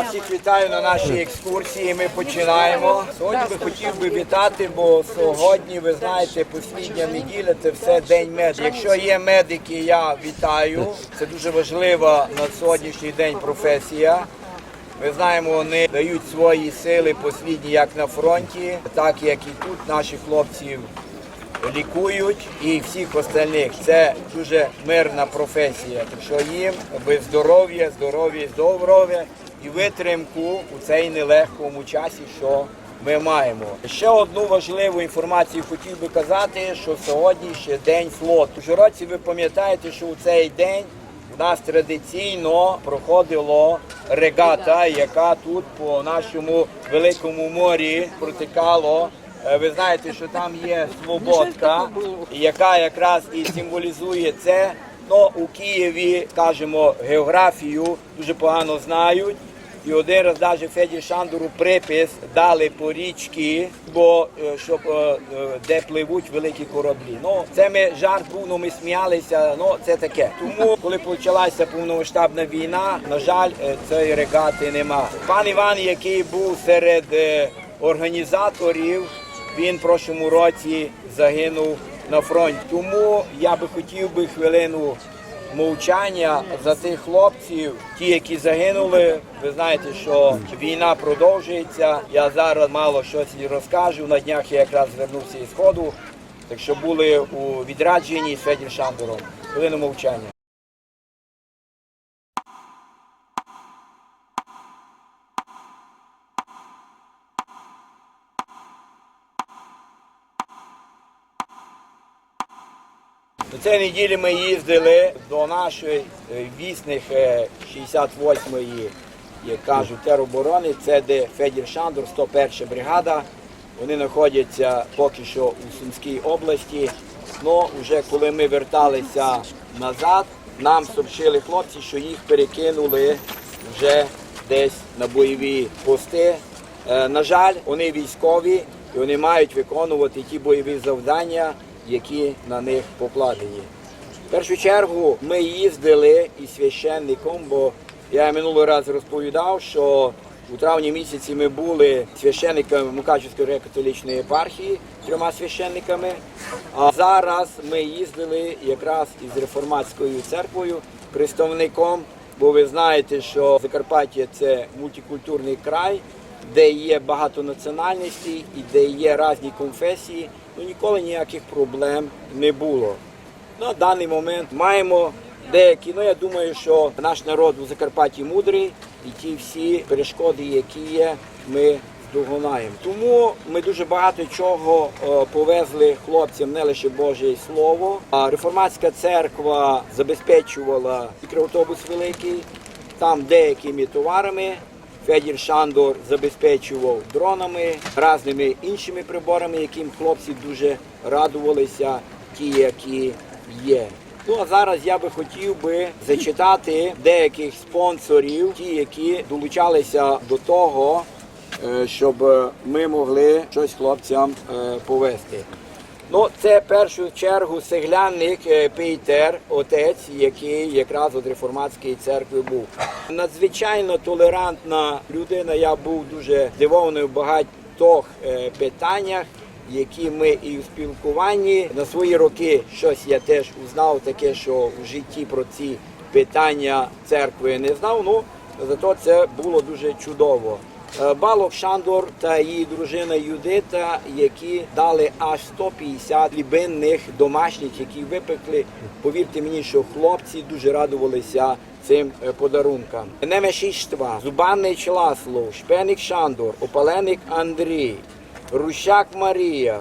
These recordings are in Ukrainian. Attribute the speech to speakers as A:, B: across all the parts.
A: Всіх вітаю на нашій екскурсії. Ми починаємо. Сьогодні би хотів би вітати, бо сьогодні, ви знаєте, послідня неділя це все день меду. Якщо є медики, я вітаю. Це дуже важлива на сьогоднішній день професія. Ми знаємо, вони дають свої сили послідні як на фронті, так як і тут наші хлопці лікують і всіх остальних. Це дуже мирна професія. Так що їм би здоров'я, здоров'я, здоров'я і витримку у цей нелегкому часі, що ми маємо. Ще одну важливу інформацію хотів би казати, що сьогодні ще день флоту. Ужгородці, ви пам'ятаєте, що у цей день у нас традиційно проходило регата, яка тут по нашому великому морі протикало. Е, Ви знаєте, що там є свободка, яка якраз і символізує це. Ну, у Києві, кажемо, географію дуже погано знають. І один раз навіть Феді Шандору припис дали по річці, бо е, щоб е, е, де пливуть великі кораблі. Ну це ми жарт був, ну ми сміялися. Ну це таке. Тому, коли почалася повномасштабна війна, на жаль, цієї регати нема. Пан Іван, який був серед організаторів, він в прошлому році загинув на фронті. Тому я би хотів би хвилину мовчання за тих хлопців, ті, які загинули. Ви знаєте, що війна продовжується. Я зараз мало щось розкажу. На днях я якраз звернувся із сходу. Так що були у відрадженні з Федір Шандором. Хвилину мовчання. Цієї неділі ми їздили до нашої е, вісних е, 68-ї, як кажуть, тероборони. Це де Федір Шандор, 101 бригада. Вони знаходяться поки що у Сумській області. Ну, вже коли ми верталися назад, нам сообщили хлопці, що їх перекинули вже десь на бойові пости. Е, На жаль, вони військові і вони мають виконувати ті бойові завдання, які на них покладені. В першу чергу ми їздили із священником, бо я минулий раз розповідав, що у травні місяці ми були священниками Мукачівської греко-католічної єпархії, трьома священниками. А зараз ми їздили якраз із реформатською церквою, представником, бо ви знаєте, що Закарпаття це мультикультурний край, де є багато національностей і де є різні конфесії, ну ніколи ніяких проблем не було. На даний момент маємо деякі. Ну я думаю, що наш народ у Закарпатті мудрий, і ті всі перешкоди, які є, ми здогонаємо. Тому ми дуже багато чого е, повезли хлопцям, не лише Боже Слово. А реформатська церква забезпечувала мікроавтобус великий, там деякими товарами. Федір Шандор забезпечував дронами, різними іншими приборами, яким хлопці дуже радувалися, ті, які є. Ну а зараз я би хотів би зачитати деяких спонсорів, ті, які долучалися до того, е, щоб ми могли щось хлопцям е, повести. Ну, це в першу чергу цеглянник е, Пейтер, отець, який якраз від реформатської церкви був. Надзвичайно толерантна людина. Я був дуже здивований в багатьох е, питаннях, які ми і в спілкуванні на свої роки щось я теж узнав, таке, що в житті про ці питання церкви не знав. Ну зато це було дуже чудово. Е, Балок Шандор та її дружина Юдита, які дали аж 150 лібинних домашніх, які випекли. Повірте мені, що хлопці дуже радувалися цим е, подарункам. Немешіштва, Зубанний Ласлов, Шпеник Шандор, Опаленик Андрій, Рущак Марія,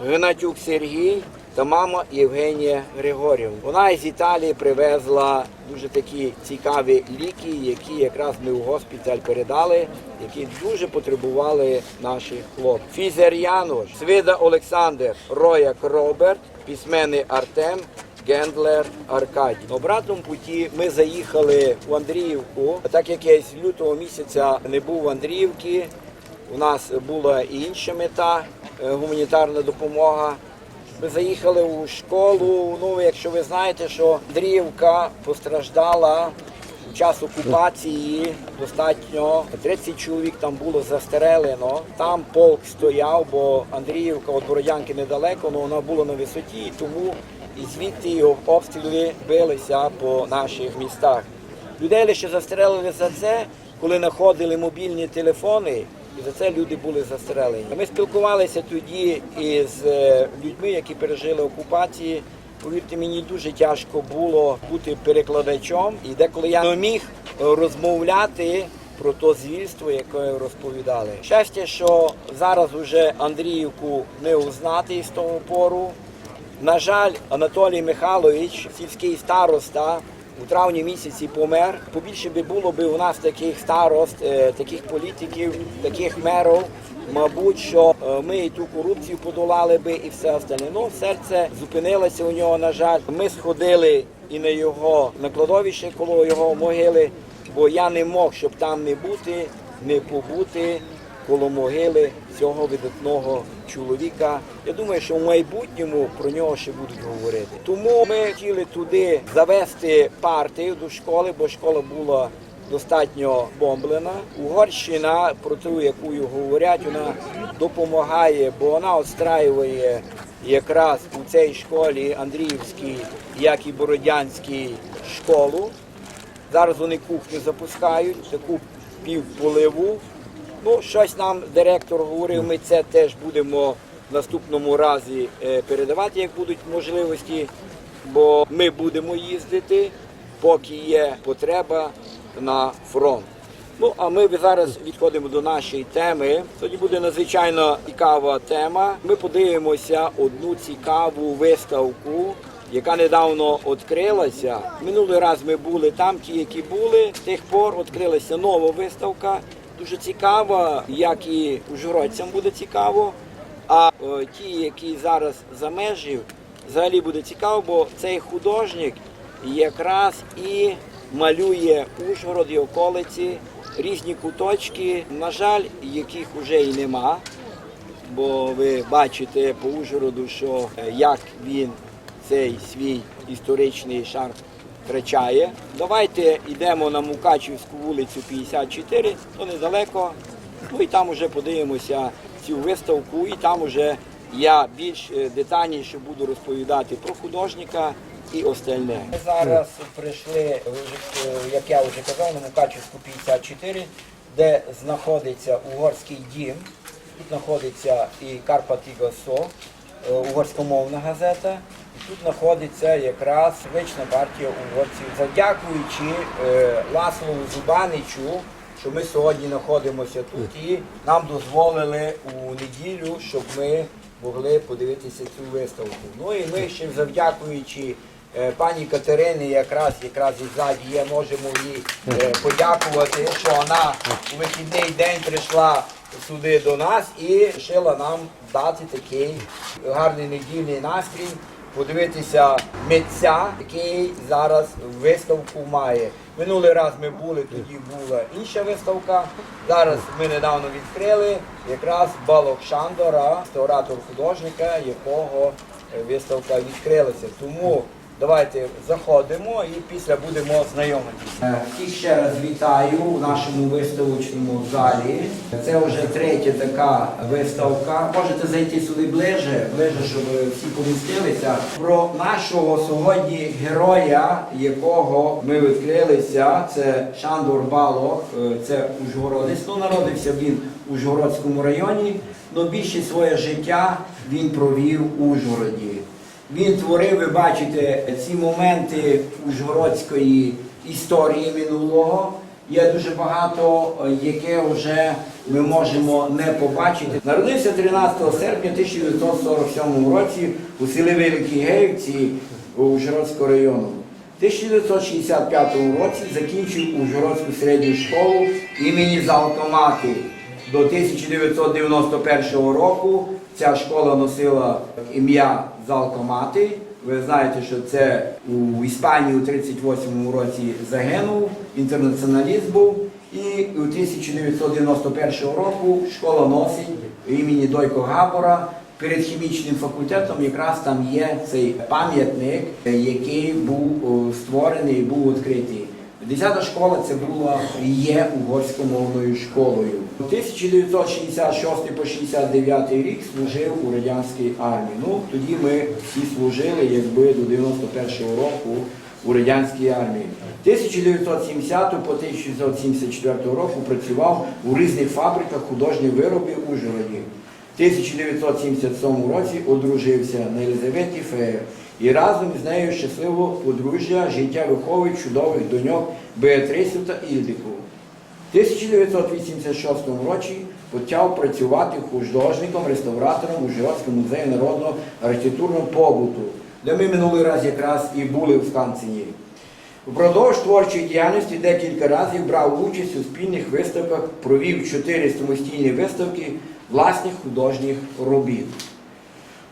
A: Гнатюк Сергій та мама Євгенія Григорівна. Вона із Італії привезла дуже такі цікаві ліки, які якраз ми в госпіталь передали, які дуже потребували наші хлопці. Фізер Януш, Свида Олександр, Рояк Роберт, письменний Артем. Гендлер Аркадій. На обратному путі ми заїхали в Андріївку. Так як я з лютого місяця не був в Андріївці, у нас була і інша мета е, гуманітарна допомога. Ми заїхали у школу. Ну, якщо ви знаєте, що Андріївка постраждала У час окупації достатньо 30 чоловік там було застрелено. Там полк стояв, бо Андріївка від Бородянки недалеко, але вона була на висоті, тому і звідти його обстріли билися по наших містах. Людей лише застрелили за це, коли знаходили мобільні телефони, і за це люди були застрелені. Ми спілкувалися тоді із е, людьми, які пережили окупації. Повірте мені, дуже тяжко було бути перекладачом, і деколи я не міг розмовляти про то звірство, яке розповідали. Щастя, що зараз уже Андріївку не узнати з того пору. На жаль, Анатолій Михайлович, сільський староста, у травні місяці помер. Побільше би було би у нас таких старост, е, таких політиків, таких мерів. Мабуть, що е, ми і ту корупцію подолали би і все остальне. Ну, серце зупинилося у нього, на жаль. Ми сходили і на його на кладовище коло його могили, бо я не мог, щоб там не бути, не побути коло могили цього видатного чоловіка. Я думаю, що в майбутньому про нього ще будуть говорити. Тому ми хотіли туди завести партію до школи, бо школа була достатньо бомблена. Угорщина, про ту, яку говорять, вона допомагає, бо вона отстраює якраз у цій школі Андріївській, як і Бородянській школу. Зараз вони кухню запускають, таку півполиву. Ну, щось нам директор говорив, ми це теж будемо в наступному разі е, передавати, як будуть можливості, бо ми будемо їздити, поки є потреба на фронт. Ну, а ми зараз відходимо до нашої теми. Тоді буде надзвичайно цікава тема. Ми подивимося одну цікаву виставку, яка недавно відкрилася. Минулий раз ми були там, ті, які були. З тих пор відкрилася нова виставка. Дуже цікава, як і ужгородцям буде цікаво. А е, ті, які зараз за межів, взагалі буде цікаво, бо цей художник якраз і малює Ужгород і околиці, різні куточки, на жаль, яких вже і нема. Бо ви бачите по Ужгороду, що е, як він цей свій історичний шар втрачає. Давайте йдемо на Мукачівську вулицю 54, то недалеко. Ну і там вже подивимося цю виставку, і там вже я більш е, детальніше буду розповідати про художника і остальне. Ми зараз прийшли, е, як я вже казав, на Мукачівську 54, де знаходиться угорський дім. Тут знаходиться і Карпати Гасо, е, угорськомовна газета. Тут знаходиться якраз вечна партія угорців. Завдякуючи е, Ласлову Зубаничу, що ми сьогодні знаходимося тут і нам дозволили у неділю, щоб ми могли подивитися цю виставку. Ну і ми ще завдякуючи е, пані Катерині, якраз якраз і ззаді є, можемо їй е, подякувати, що вона у вихідний день прийшла сюди до нас і вирішила нам дати такий гарний недільний настрій. Подивитися митця, який зараз виставку має. Минулий раз ми були, тоді була інша виставка. Зараз ми недавно відкрили якраз балок Шандора, ресторатор художника, якого виставка відкрилася. Тому давайте заходимо і після будемо знайомитися. Всіх ще раз вітаю у нашому виставочному залі. Це вже третя така виставка. Можете зайти сюди ближе, ближе, щоб всі помістилися. Про нашого сьогодні героя, якого ми відкрилися, це Шандор Балох, е, це Ужгородець. Ну, народився він у Ужгородському районі, але більше своє життя він провів у Ужгороді. Він творив, ви бачите, ці моменти ужгородської історії минулого. Є дуже багато, е, яке вже ми можемо не побачити. Народився 13 серпня 1947 році у селі Великій Геївці Ужгородського району. У 1965 році закінчив Ужгородську середню школу імені Залкомати. До 1991 року ця школа носила ім'я Залкомати. Ви знаєте, що це у Іспанії у 38 році загинув, інтернаціоналіст був. І у 1991 року школа носить імені Дойко Габора. Перед хімічним факультетом якраз там є цей пам'ятник, який був створений і був відкритий. Десята школа це була є угорськомовною школою. 1966 по 69 рік служив у радянській армії. Ну тоді ми всі служили, якби до 91-го року у радянській армії. 1970 по 1974 року працював у різних фабриках художніх виробів у Ужгороді. В 1977 році одружився на Єлизаветі Феєр і разом з нею щасливо подружжя життя виховують чудових доньок Беатрису та Ільдику. В 1986 році почав працювати художником, реставратором у Ужгородському музеї народного архітектурного побуту, де ми минулий раз якраз і були в Сканцині. Впродовж творчої діяльності декілька разів брав участь у спільних виставках, провів чотири самостійні виставки власних художніх робіт.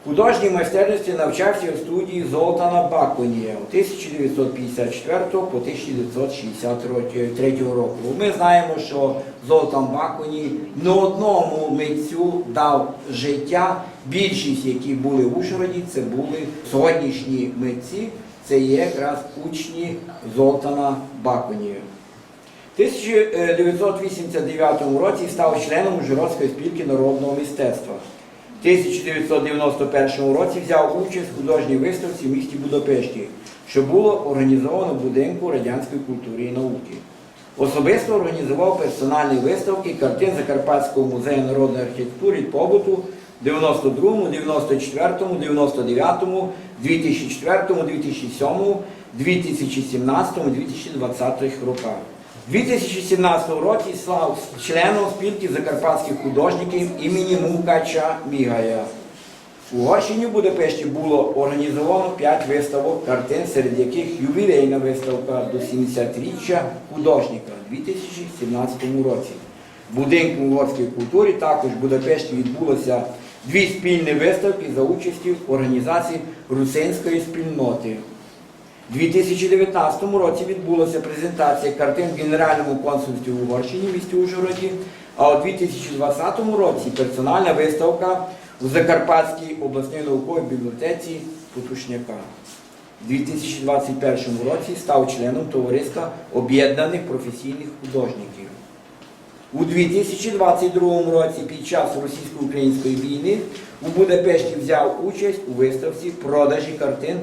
A: Художній майстерності навчався у студії Золтана Баконія у 1954 по 1963 року. Ми знаємо, що Золтан Баконій не одному митцю дав життя. Більшість, які були в Ужгороді, це були сьогоднішні митці, це є якраз учні Золтана Баконія. В 1989 році став членом Ужгородської спілки народного мистецтва. В 1991 році взяв участь в художній виставці в місті Будапешті, що було організовано в будинку радянської культури і науки. Особисто організував персональні виставки картин Закарпатського музею народної архітектури і побуту в 92, 94, 99, 2004, 2007, 2017, 2020 роках. У 2017 році став членом спілки закарпатських художників імені Мукача Мігая. У Угорщині в Будапешті було організовано 5 виставок картин, серед яких ювілейна виставка до 70-річчя художника у 2017 році. В будинку угорської культури також в Будапешті відбулося дві спільні виставки за участі організації Русинської спільноти. У 2019 році відбулася презентація картин в Генеральному консульстві в Угорщині в місті Ужгороді, а у 2020 році персональна виставка у Закарпатській обласній науковій бібліотеці Потушняка. У 2021 році став членом товариства об'єднаних професійних художників. У 2022 році під час російсько-української війни у Будапешті взяв участь у виставці продажі картин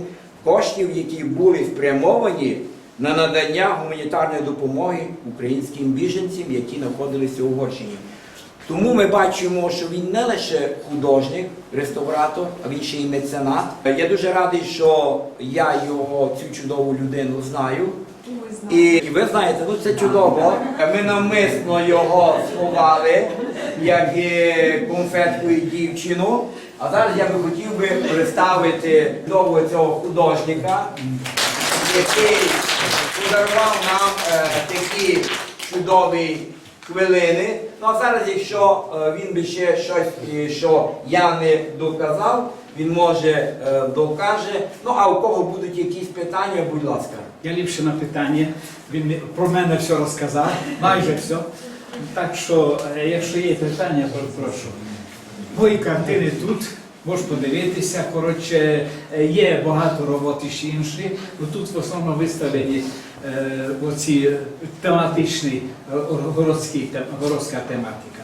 A: коштів, які були спрямовані на надання гуманітарної допомоги українським біженцям, які знаходилися у Угорщині. Тому ми бачимо, що він не лише художник, реставратор, а він ще й меценат. Я дуже радий, що я його, цю чудову людину, знаю. І, ви знаєте, ну це чудово. Ми навмисно його сховали, як конфетку і дівчину. А зараз я би хотів би представити чудового цього художника, який подарував нам е, такі чудові хвилини. Ну а зараз, якщо е, він би ще щось, е, що я не доказав, він може е, докаже. Ну а у кого будуть якісь питання, будь ласка.
B: Я ліпше на питання. Він про мене все розказав, майже все. Так що, е, якщо є питання, то прошу. Мої картини тут, можеш подивитися. Коротше, є багато робот ще інші. Тут в основному виставлені е, оці тематичні, е, городські, городська тематика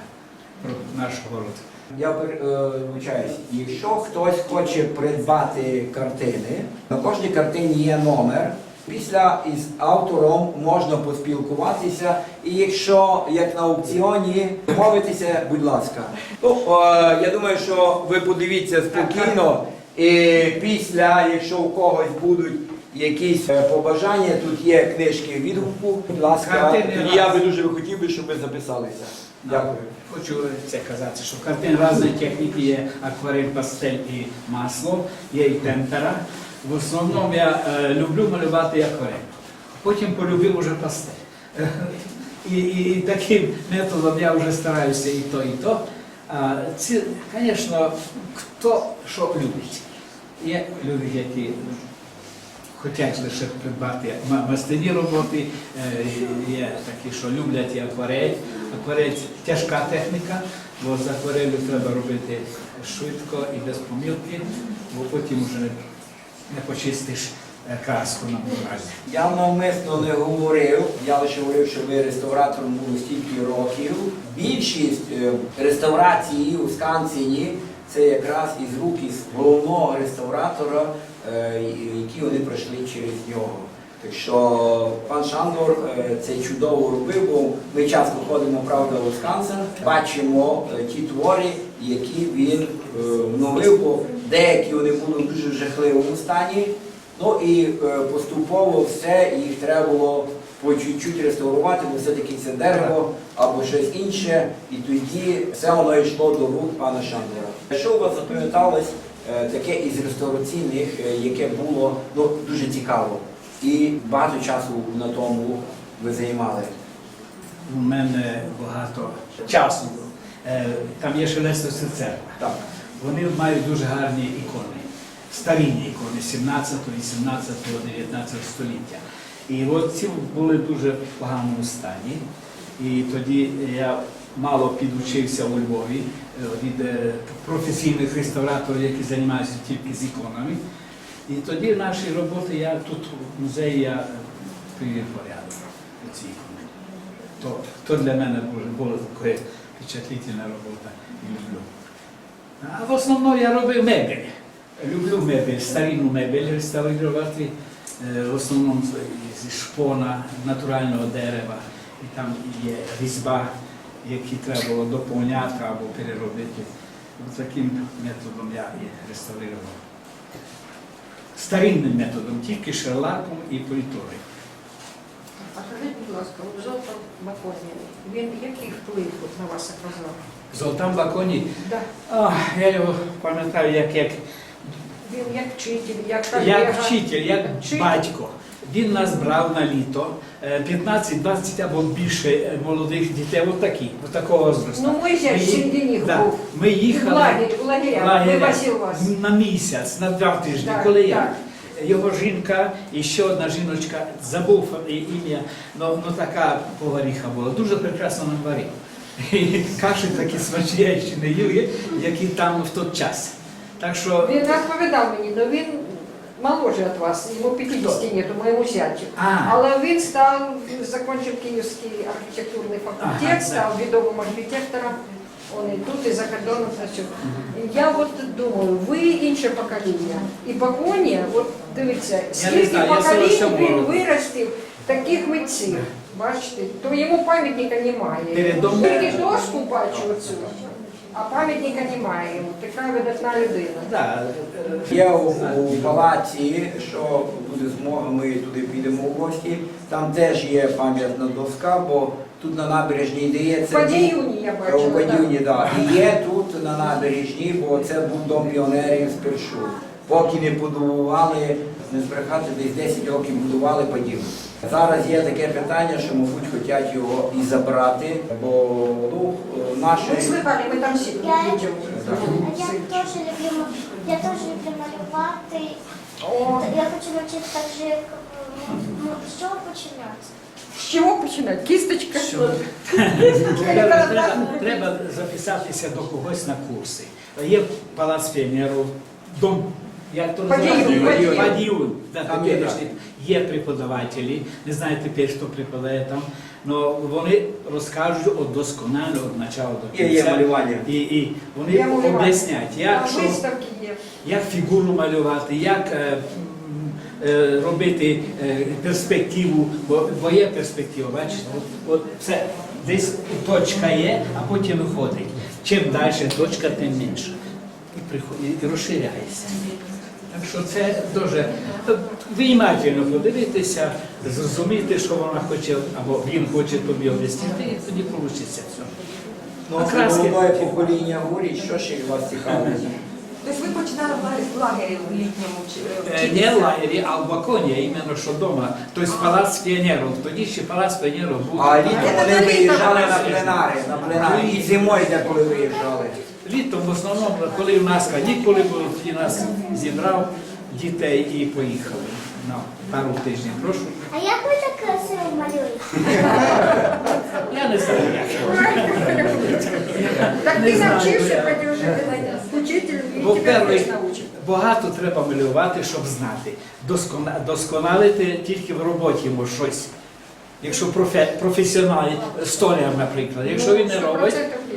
B: про наш город.
A: Я вибачаюсь, якщо хтось хоче придбати картини, на кожній картині є номер. Після із автором можна поспілкуватися, і якщо як на аукціоні домовитися, будь ласка. Ну, е, я думаю, що ви подивіться спокійно, і після, якщо у когось будуть якісь е, побажання, тут є книжки відгуку. Будь ласка, тоді я би дуже хотів би, щоб ви записалися. Дякую.
B: Хочу це казати, що картин різної техніки є акварель, пастель і масло, є і темпера. В основному я е, люблю малювати акварель. Потім полюбив уже пастель. І, і, таким методом я вже стараюся і то, і то. А, ці, звісно, хто що любить. Є люди, які хочуть лише придбати ма- масляні роботи, е, є такі, що люблять і акварель. Акварель тяжка техніка, бо з акварелю треба робити швидко і без помилки, бо потім вже не, не почистиш е, краску на бумазі.
A: Я навмисно не говорив, я лише говорив, що ви реставратором були стільки років. Більшість е, реставрації у Скансені це якраз із рук із головного реставратора, е, які вони пройшли через нього. Так що пан Шандор це чудово робив, бо ми часто ходимо правда у Скансен, бачимо ті твори, які він вновив, деякі вони були в дуже жахливому стані. Ну і е, поступово все їх треба було по чуть-чуть реставрувати, бо все-таки це дерево або щось інше, і тоді все воно йшло до рук пана Шандера. Що у вас запам'яталось е, таке із реставраційних, е, яке було ну, дуже цікаво, і багато часу на тому ви займали?
B: У мене багато часу. Там є Шелестовська церква.
A: Так.
B: Вони мають дуже гарні ікони, старінні ікони 17, 18, 19 століття. І от ці були дуже в поганому стані. І тоді я мало підучився у Львові е, від е, професійних реставраторів, які займаються тільки з іконами. І тоді наші роботи я тут в музеї я е, привів порядок ці ікони. То, то для мене було, було така впечатлительна робота і люблю. А в основному я робив мебель. Люблю мебель, старинну мебель реставрувати, е, в основному зі шпона, натурального дерева. І там є різьба, які треба було доповняти або переробити. Ось таким методом я і реставрував. Старинним методом, тільки шерлаком і політурою.
C: А скажіть, будь ласка, от золото Баконі, він який вплив на вас оказав?
B: Золотан Баконі,
C: Да.
B: я його пам'ятаю як, як
C: Він як вчитель, як
B: Як вчитель, як
C: Вчитель.
B: батько. Він нас брав на літо е, 15-20 або більше е, молодих дітей, отакі, от такого зросту.
C: Ну,
B: Ми ї-
C: серед них
B: да,
C: був.
B: Ми їхали
C: В лагері, в вивозив вас.
B: на місяць, на два тижні,
C: Так,
B: коли я. Його жінка і ще одна жіночка, забув ім'я, ну, ну така поваріха була, дуже прекрасно нам варив. І каші такі смачні я ще не їв, які там в той час. Так що
C: Він розповідав мені, але він моложе від вас, йому 50 нету, моєму зятю.
B: А.
C: Але він став, закінчив Київський архітектурний факультет,
B: Ага,
C: став відомим архітектором. Он і тут, і за кордоном працює. Я от думаю, ви інше покоління. І Баконі, от дивіться, скільки поколінь
B: 47
C: він виростив таких митців. Бачите, то йому пам'ятника немає.
B: Передо
C: Тільки дошку бачу оцю, а пам'ятника немає. йому. Така видатна людина.
B: да, е,
A: Є у, у палаці, що буде змога, ми туди підемо в гості. Там теж є пам'ятна доска, бо тут на набережній де є
C: Падіюні я бачила.
A: У Падіюні,
C: так.
A: да. І є тут на набережній, бо це був дом піонерів спершу. Поки не побудували, не збрехати, десь 10 років будували Падіюн. Зараз є таке питання, що, мабуть, хочуть його і забрати, бо ну, наші...
C: Ви слухали, ми там всі
D: Я- Я теж люблю, я теж люблю малювати. Я хочу навчити так же, як. Ну, з чого починати?
C: з чого починати? Кісточка?
B: Треба, треба, треба записатися до когось на курси. Є палац піонерів, дом, як то називається?
C: Падіюн.
B: Падіюн. Да,
A: Там є,
B: Є преподавателі, не знаю тепер, хто преподає там, але вони розкажуть от досконально від початку до кінця.
A: є малювання.
B: І, і вони
C: Я малювання.
B: об'яснять, як, що,
C: виставки є.
B: як фігуру малювати, як е, м, е, робити е, перспективу, бо, бо є перспектива, бачите? От, от це десь точка є, а потім виходить. Чим далі точка, тим менше. І, приход- і розширяється. Так що це дуже виймательно подивитися, зрозуміти, що вона хоче, або він хоче тобі об'яснити, і тоді вийде все.
A: Ну,
B: А краски?
A: молодое покоління говорить, що ще вас цікавить?
E: Тобто ви починали в лагері- в лагері в літньому чи
B: Е,
E: вчитися?
B: Не в лагері, а в Баконі, іменно що вдома. Тобто палац піонерів. Тоді ще палац піонерів був.
A: А літом вони виїжджали на пленари, на пленари. І зимою деколи виїжджали.
B: Літом в основному, коли в нас канікули були, тоді нас зібрав дітей і поїхали на пару тижнів. Прошу.
D: А як ви так красиво малюєте?
B: Я не знаю, як.
C: Так ти навчився, вже учитель, і тебе научить.
B: багато треба малювати, щоб знати. Досконалити тільки в роботі може щось. Якщо професіонал, столяр, наприклад, якщо він не робить,
C: вірю.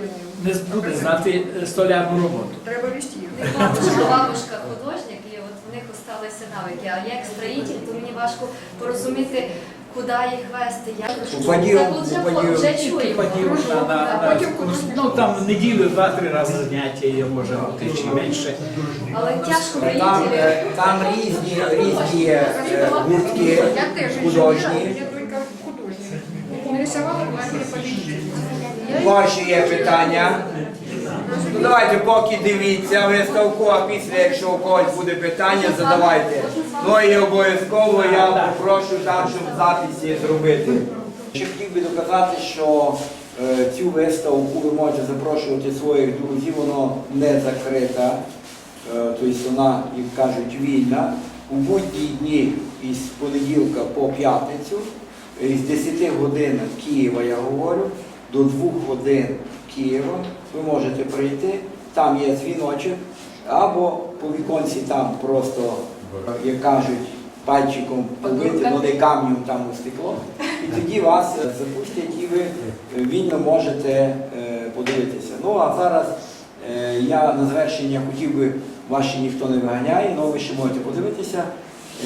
B: Не буде знати столярну роботу.
C: Треба вести їх.
F: Бабушка, бабушка художник, і от в них осталися навики. А я як строїтель, то мені важко порозуміти, куди їх вести. Я
A: Упадів,
F: вже, чуємо.
B: Ну там неділю два-три рази заняття є, може бути чи менше.
F: Але тяжко
A: Там, е, там різні, різні е, гуртки
C: Я теж
A: художні.
C: я тільки художник. Нарисувала пламя победителя.
A: Ваші є питання. Ну давайте поки дивіться виставку, а після, якщо у когось буде питання, задавайте. Ну і обов'язково я попрошу так, щоб записи зробити. Ще хотів би доказати, що е, цю виставку ви можете запрошувати своїх друзів, воно не закрита, е, тобто вона, як кажуть, вільна. У будні дні із понеділка по п'ятницю, із 10 годин Києва я говорю, до 2 годин Києва ви можете прийти, там є дзвіночок, або по віконці там просто, як кажуть, пальчиком побити, ну не камнем там у стекло. І тоді вас е, запустять і ви вільно можете е, подивитися. Ну а зараз е, я на завершення хотів би, вас ще ніхто не виганяє, але ви ще можете подивитися.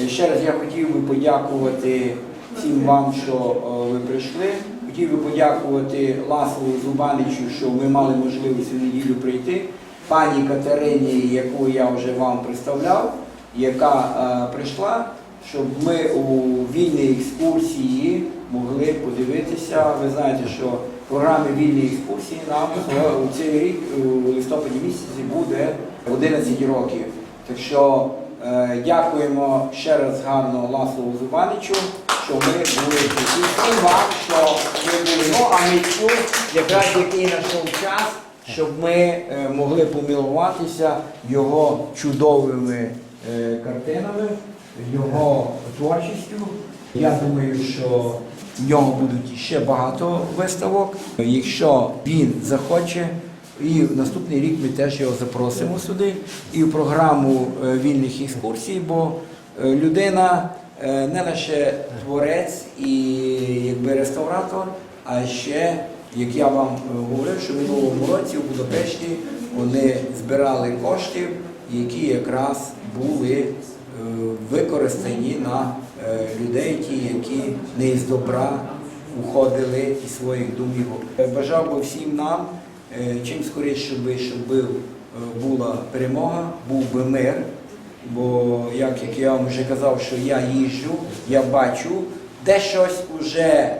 A: Ще раз я хотів би подякувати всім вам, що ви прийшли. Хотів би подякувати Ласлу Зубаничу, що ми мали можливість у неділю прийти. Пані Катерині, яку я вже вам представляв, яка е, прийшла, щоб ми у вільній екскурсії могли подивитися. Ви знаєте, що програми вільної екскурсії нам е, у цей рік, у листопаді місяці, буде 11 років. Так що дякуємо ще раз гарно Ласлову Зубаничу, що ми були тут. І вам, що ви були. Ну, а Митьку, якраз який знайшов час, щоб ми е, могли помилуватися його чудовими е, картинами, його творчістю. Я думаю, що в нього будуть ще багато виставок. Якщо він захоче, і в наступний рік ми теж його запросимо сюди і в програму е, вільних екскурсій, бо е, людина е, не лише творець і якби реставратор, а ще, як я вам говорив, що в минулому році у Будапешті вони збирали кошти, які якраз були використані на людей, ті, які не з добра уходили із своїх домівок. Е, Бажав би всім нам чим скоріше, би, щоб е, була перемога, був би мир. Бо, як, як я вам вже казав, що я їжджу, я бачу, де щось вже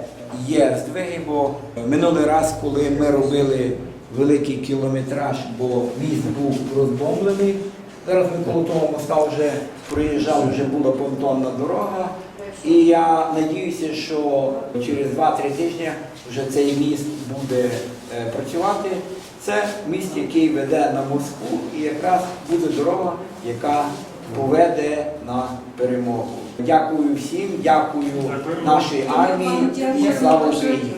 A: є здвиги, бо минулий раз, коли ми робили великий кілометраж, бо міст був розбомблений, зараз ми коло того моста вже проїжджали, вже була понтонна дорога. І я надіюся, що через 2-3 тижні вже цей міст буде е, працювати. Це міст, який веде на Москву, і якраз буде дорога, яка поведе на перемогу. Дякую всім, дякую нашій армії і слава Україні.